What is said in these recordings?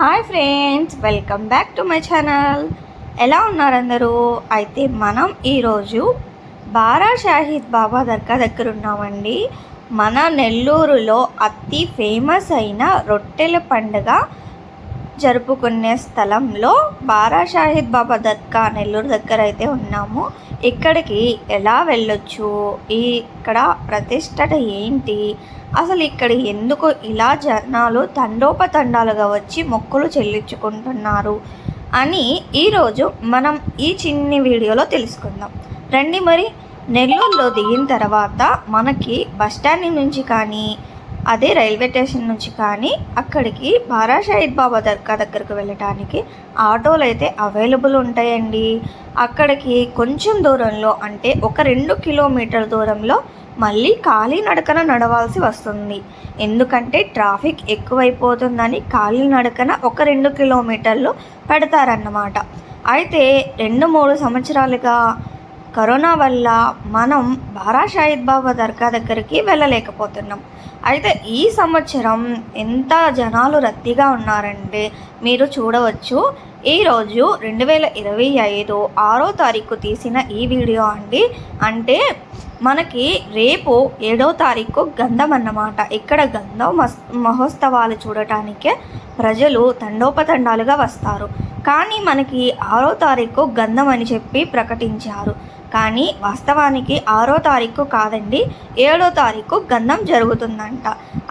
Hi friends welcome back to my channel. ఎలా ఉన్నారు అందరూ? అయితే మనం ఈరోజు బారా షాహిద్ బాబా దర్గా దగ్గర ఉన్నామండి. మన నెల్లూరులో అతి ఫేమస్ అయిన రొట్టెల పండుగ జరుపుకునే స్థలంలో బారా షాహిద్ బాబా దత్కా నెల్లూరు దగ్గర అయితే ఉన్నాము. ఇక్కడికి ఎలా వెళ్ళొచ్చు? ఇక్కడ ప్రతిష్టట ఏంటి? అసలు ఇక్కడ ఎందుకు ఇలా జనాలు తండోపతండాలుగా వచ్చి మొక్కులు చెల్లించుకుంటున్నారు అని ఈరోజు మనం ఈ చిన్ని వీడియోలో తెలుసుకుందాం. రండి మరి నెల్లూరులో దిగిన తర్వాత మనకి బస్టాండ్ నుంచి కానీ అదే రైల్వే స్టేషన్ నుంచి కానీ అక్కడికి బారా షహీద్ బాబా దర్గా దగ్గరకు వెళ్ళటానికి ఆటోలు అయితే అవైలబుల్ ఉంటాయండి. అక్కడికి కొంచెం దూరంలో అంటే ఒక రెండు కిలోమీటర్ దూరంలో మళ్ళీ కాలినడకన నడవాల్సి వస్తుంది. ఎందుకంటే ట్రాఫిక్ ఎక్కువైపోతుందని కాలినడకన ఒక రెండు కిలోమీటర్లు పెడతారన్నమాట. అయితే రెండు మూడు సంవత్సరాలుగా కరోనా వల్ల మనం బారా షాహిద్ బాబా దర్గా దగ్గరికి వెళ్ళలేకపోతున్నాం. అయితే ఈ సంవత్సరం ఎంత జనాలు రద్దీగా ఉన్నారంటే మీరు చూడవచ్చు. ఈరోజు రెండు వేల ఇరవై ఐదు ఆరో తారీఖు తీసిన ఈ వీడియో అండి. అంటే మనకి రేపు ఏడో తారీఖు గంధం అన్నమాట. ఇక్కడ గంధం మస్ మహోత్సవాలు చూడటానికే ప్రజలు తండోపతండాలుగా వస్తారు. కానీ మనకి ఆరో తారీఖు గంధం అని చెప్పి ప్రకటించారు. కానీ వాస్తవానికి ఆరో తారీఖు కాదండి ఏడో తారీఖు గంధం జరుగుతుందంట.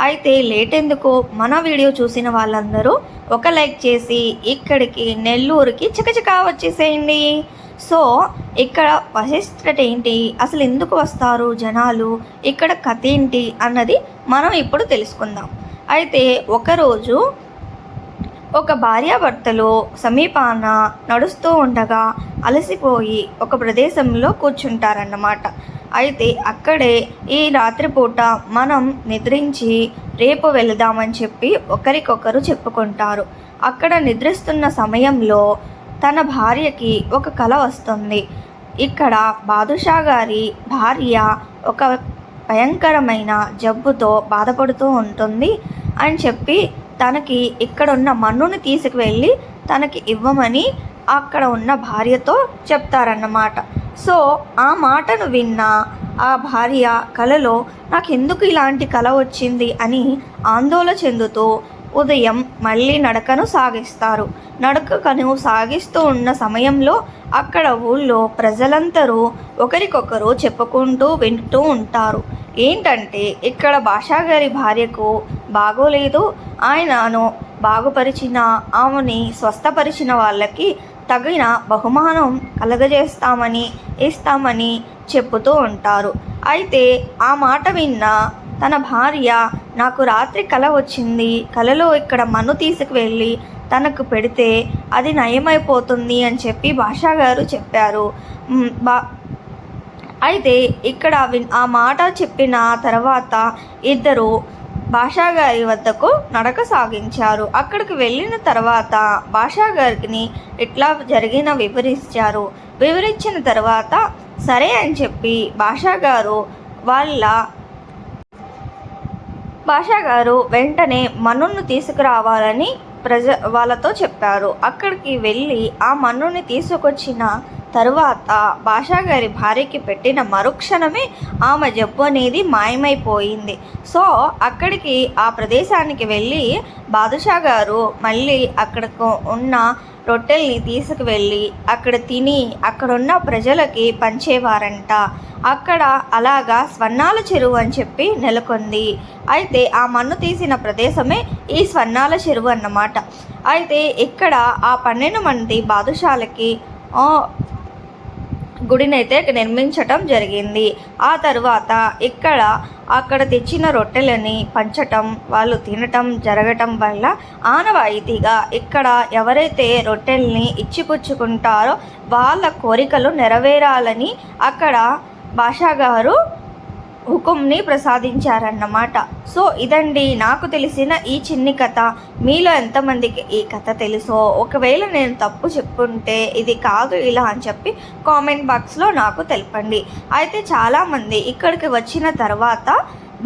అయితే లేట్ ఎందుకు మన వీడియో చూసిన వాళ్ళందరూ ఒక లైక్ చేసి ఇక్కడికి నెల్లూరుకి చకచకా వచ్చేసేయండి. సో ఇక్కడ వశిష్ఠత ఏంటి? అసలు ఎందుకు వస్తారు జనాలు? ఇక్కడ కథ ఏంటి? అన్నది మనం ఇప్పుడు తెలుసుకుందాం. అయితే ఒకరోజు ఒక భార్యాభర్తలు సమీపాన నడుస్తూ ఉండగా అలసిపోయి ఒక ప్రదేశంలో కూర్చుంటారన్నమాట. అయితే అక్కడే ఈ రాత్రిపూట మనం నిద్రించి రేపు వెళదామని చెప్పి ఒకరికొకరు చెప్పుకుంటారు. అక్కడ నిద్రిస్తున్న సమయంలో తన భార్యకి ఒక కల వస్తుంది. ఇక్కడ బాదుషా గారి భార్య ఒక భయంకరమైన జబ్బుతో బాధపడుతూ ఉంటుంది అని చెప్పి తనకి ఇక్కడ ఉన్న మన్నుని తీసుకువెళ్ళి తనకి ఇవ్వమని అక్కడ ఉన్న భార్యతో చెప్తారన్నమాట. సో ఆ మాటను విన్న ఆ భార్య కలలో నాకు ఎందుకు ఇలాంటి కల వచ్చింది? అని ఆందోళన చెందుతూ ఉదయం మళ్ళీ నడకను సాగిస్తారు. నడకను సాగిస్తూ ఉన్న సమయంలో అక్కడ ఊళ్ళో ప్రజలందరూ ఒకరికొకరు చెప్పుకుంటూ వింటూ ఉంటారు. ఏంటంటే ఇక్కడ భాషాగారి భార్యకు బాగోలేదు. ఆయనను బాగుపరిచిన ఆమెని స్వస్థపరిచిన వాళ్ళకి తగిన బహుమానం కలగజేస్తామని ఇస్తామని చెప్పుతూ ఉంటారు. అయితే ఆ మాట విన్న తన భార్య నాకు రాత్రి కల వచ్చింది. కలలో ఇక్కడ మన్ను తీసుకువెళ్ళి తనకు పెడితే అది నయమైపోతుంది అని చెప్పి భాషా గారు చెప్పారు. బా అయితే ఇక్కడ విన్- ఆ మాట చెప్పిన తర్వాత ఇద్దరు భాషా గారి వద్దకు నడక సాగించారు. అక్కడికి వెళ్ళిన తర్వాత భాషా గారిని ఇట్లా జరిగిన వివరించారు. వివరించిన తర్వాత సరే అని చెప్పి భాషా గారు వాళ్ళ బాషా గారు వెంటనే మన్నును తీసుకురావాలని ప్రజ వాళ్ళతో చెప్పారు. అక్కడికి వెళ్ళి ఆ మన్నుని తీసుకొచ్చిన తరువాత భాషా గారి భార్యకి పెట్టిన మరుక్షణమే ఆమె జబ్బు అనేది మాయమైపోయింది. సో అక్కడికి ఆ ప్రదేశానికి వెళ్ళి బాదుషా గారు మళ్ళీ అక్కడకు ఉన్న రొట్టెల్ని తీసుకువెళ్ళి అక్కడ తిని అక్కడున్న ప్రజలకి పంచేవారంట. అక్కడ అలాగా స్వర్ణాల చెరువు అని చెప్పి నెలకొంది. అయితే ఆ మన్ను తీసిన ప్రదేశమే ఈ స్వర్ణాల చెరువు అన్నమాట. అయితే ఇక్కడ ఆ పన్నెండు మంది బాదుషాలకి గుడినైతే నిర్మించటం జరిగింది. ఆ తర్వాత ఇక్కడ అక్కడ తెచ్చిన రొట్టెలని పంచటం వాళ్ళు తినటం జరగటం వల్ల ఆనవాయితీగా ఇక్కడ ఎవరైతే రొట్టెల్ని ఇచ్చిపుచ్చుకుంటారో వాళ్ళ కోరికలు నెరవేరాలని అక్కడ భాషా గారు హుకుంని ప్రసాదించారన్నమాట. సో ఇదండి నాకు తెలిసిన ఈ చిన్ని కథ. మీలో ఎంతమందికి ఈ కథ తెలుసో? ఒకవేళ నేను తప్పు చెప్పుంటే ఇది కాదు ఇలా అని చెప్పి కామెంట్ బాక్స్లో నాకు తెలపండి. అయితే చాలామంది ఇక్కడికి వచ్చిన తర్వాత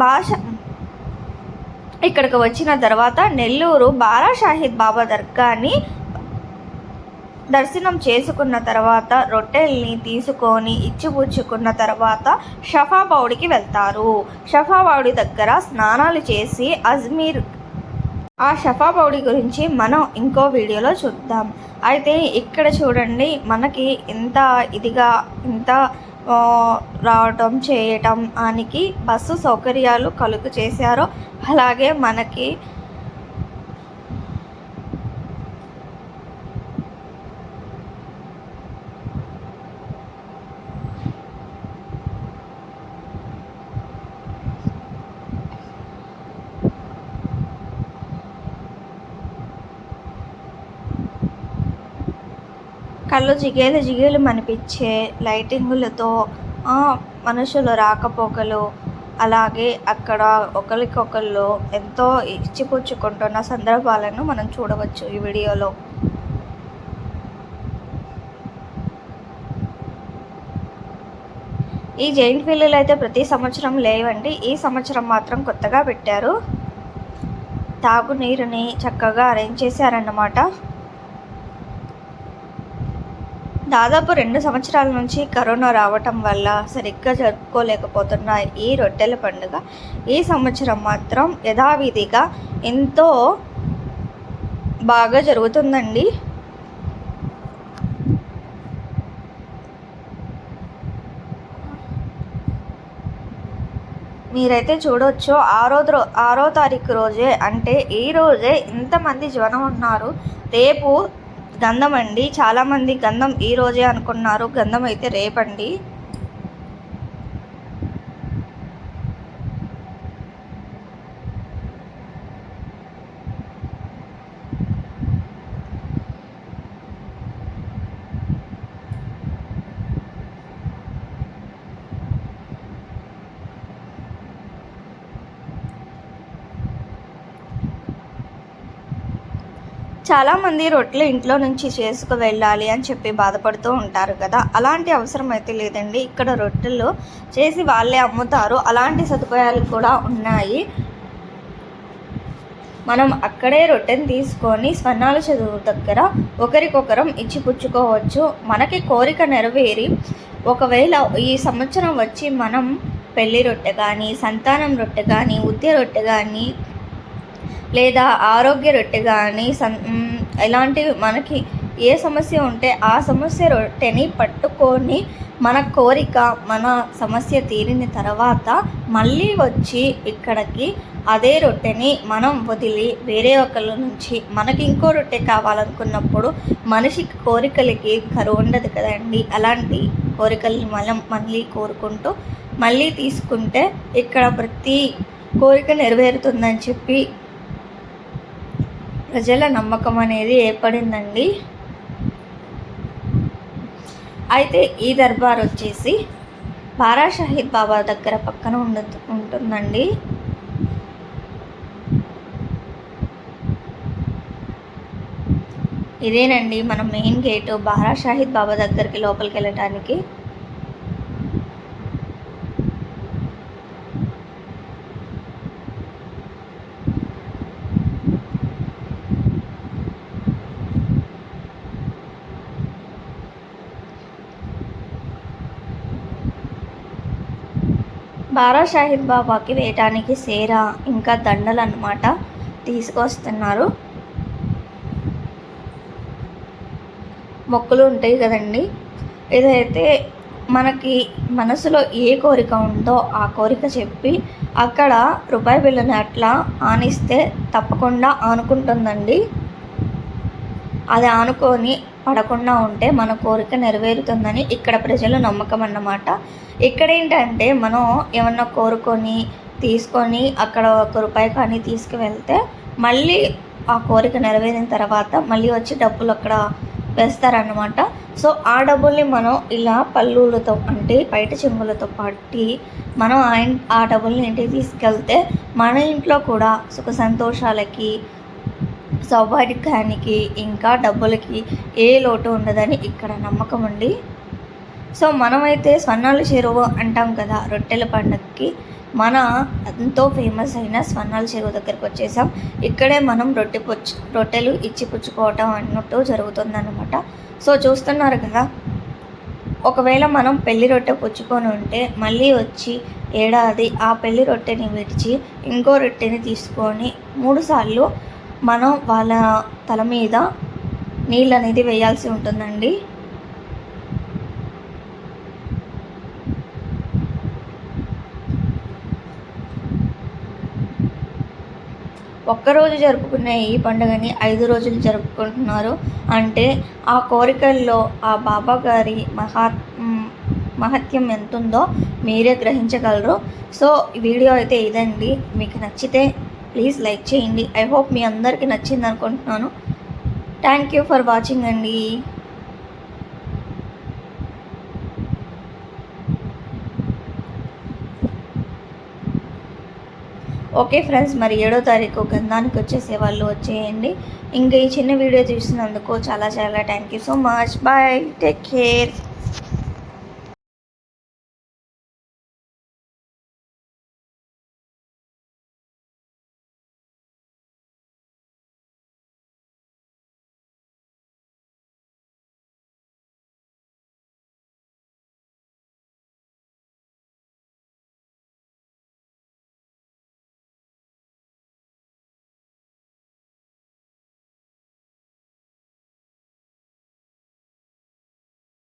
భాష ఇక్కడికి వచ్చిన తర్వాత నెల్లూరు బారా షాహిద్ బాబా దర్గాని దర్శనం చేసుకున్న తర్వాత రొట్టెల్ని తీసుకొని ఇచ్చిపుచ్చుకున్న తర్వాత షఫాబౌడికి వెళ్తారు. షఫాబౌడి దగ్గర స్నానాలు చేసి అజ్మీర్ ఆ షఫాబౌడి గురించి మనం ఇంకో వీడియోలో చూద్దాం. అయితే ఇక్కడ చూడండి మనకి ఇంత ఇదిగా ఇంత రావటం చేయటం ఆనికి బస్సు సౌకర్యాలు కలుగు చేశారో. అలాగే మనకి కళ్ళు జిగేలు జిగేలు అనిపించే లైటింగులతో ఆ, మనుషుల రాకపోకలు అలాగే అక్కడ ఒకరికొకళ్ళు ఎంతో ఇచ్చిపుచ్చుకుంటున్న సందర్భాలను మనం చూడవచ్చు ఈ వీడియోలో. ఈ జైంట్ వీలులు అయితే ప్రతి సంవత్సరం లేవండి. ఈ సంవత్సరం మాత్రం కొత్తగా పెట్టారు. తాగునీరుని చక్కగా అరేంజ్ చేశారన్నమాట. దాదాపు రెండు సంవత్సరాల నుంచి కరోనా రావటం వల్ల సరిగ్గా జరుపుకోలేకపోతున్న ఈ రొట్టెల పండుగ ఈ సంవత్సరం మాత్రం యథావిధిగా ఎంతో బాగా జరుగుతుందండి. మీరైతే చూడొచ్చు ఆరో ఆరో తారీఖు రోజే అంటే ఈ రోజే ఇంతమంది జనం ఉన్నారు. రేపు గంధం అండి. చాలామంది గంధం ఈ రోజే అనుకున్నారు. గంధం అయితే రేపండి. చాలామంది రొట్టెలు ఇంట్లో నుంచి చేసుకు వెళ్ళాలి అని చెప్పి బాధపడుతూ ఉంటారు కదా. అలాంటి అవసరం అయితే లేదండి. ఇక్కడ రొట్టెలు చేసి వాళ్ళే అమ్ముతారు. అలాంటి సదుపాయాలు కూడా ఉన్నాయి. మనం అక్కడే రొట్టెని తీసుకొని స్వర్ణాల చదువు దగ్గర ఒకరికొకరం ఇచ్చి పుచ్చుకోవచ్చు. మనకి కోరిక నెరవేరి ఒకవేళ ఈ సంవత్సరం వచ్చి మనం పెళ్ళి రొట్టె కానీ సంతానం రొట్టె కానీ ఉద్య రొట్టె కానీ లేదా ఆరోగ్య రొట్టె కానీ సన్ ఇలాంటివి మనకి ఏ సమస్య ఉంటే ఆ సమస్య రొట్టెని పట్టుకొని మన కోరిక మన సమస్య తీరిన తర్వాత మళ్ళీ వచ్చి ఇక్కడికి అదే రొట్టెని మనం వదిలి వేరే ఒకళ్ళ నుంచి మనకి ఇంకో రొట్టె కావాలనుకున్నప్పుడు మనిషికి కోరికలకి కరువు ఉండదు కదండి. అలాంటి కోరికల్ని మనం మళ్ళీ కోరుకుంటూ మళ్ళీ తీసుకుంటే ఇక్కడ ప్రతి కోరిక నెరవేరుతుందని చెప్పి ప్రజల నమ్మకం అనేది ఏర్పడిందండి. అయితే ఈ దర్బార్ వచ్చేసి బారా షహీద్ బాబా దగ్గర పక్కన ఉండ ఉంటుందండి. ఇదేనండి మన మెయిన్ గేటు బారా షాహిద్ బాబా దగ్గరికి లోపలికి వెళ్ళటానికి బారా షాహిద్ బాబాకి వేయటానికి సేర ఇంకా దండలు అన్నమాట తీసుకొస్తున్నారు. మొక్కలు ఉంటాయి కదండి. ఇదైతే మనకి మనసులో ఏ కోరిక ఉందో ఆ కోరిక చెప్పి అక్కడ రూపాయి బిళ్ళని అట్లా ఆనిస్తే తప్పకుండా ఆనుకుంటుందండి. అది ఆనుకొని పడకుండా ఉంటే మన కోరిక నెరవేరుతుందని ఇక్కడ ప్రజలు నమ్మకం అన్నమాట. ఇక్కడ ఏంటంటే మనం ఏమన్నా కోరుకొని తీసుకొని అక్కడ ఒక రూపాయి కానీ తీసుకువెళ్తే మళ్ళీ ఆ కోరిక నెరవేరిన తర్వాత మళ్ళీ వచ్చి డబ్బులు అక్కడ వేస్తారన్నమాట. సో ఆ డబ్బుల్ని మనం ఇలా పల్లూలతో అంటే బయట చెంగులతో పట్టి మనం ఆ ఆ డబ్బుల్ని ఇంటికి తీసుకెళ్తే మన ఇంట్లో కూడా సుఖ సంతోషాలకి సౌభాగ్యానికి ఇంకా డబ్బులకి ఏ లోటు ఉండదని ఇక్కడ నమ్మకం అండి సో మనమైతే స్వర్ణాల చెరువు అంటాం కదా రొట్టెల పండగకి మన ఎంతో ఫేమస్ అయిన స్వర్ణాల చెరువు దగ్గరికి వచ్చేసాం. ఇక్కడే మనం రొట్టె పుచ్చు రొట్టెలు ఇచ్చి పుచ్చుకోవటం అన్నట్టు జరుగుతుందన్నమాట. సో చూస్తున్నారు కదా ఒకవేళ మనం పెళ్ళి రొట్టె పుచ్చుకొని ఉంటే మళ్ళీ వచ్చి ఏడాది ఆ పెళ్ళి రొట్టెని విడిచి ఇంకో రొట్టెని తీసుకొని మూడుసార్లు మనం వాళ్ళ తల మీద నీళ్ళు అనేది వేయాల్సి ఉంటుందండి. ఒక్కరోజు జరుపుకునే ఈ పండుగని ఐదు రోజులు జరుపుకుంటున్నారు. అంటే ఆ కోరికల్లో ఆ బాబా గారి మహా మ్, మహత్యం ఎంతుందో మీరే గ్రహించగలరు. సో వీడియో అయితే ఇదండి. మీకు నచ్చితే ప్లీజ్ లైక్ చేయండి. ఐ హోప్ మీ అందరికీ నచ్చింది అనుకుంటున్నాను థ్యాంక్ యూ ఫర్ వాచింగ్ అండి. ఓకే ఫ్రెండ్స్ మరి ఏడో తారీఖు గంధానికి వచ్చేసే వాళ్ళు వచ్చేయండి. ఇంకా ఈ చిన్న వీడియో చూసినందుకు చాలా చాలా thank you so much. Bye take care.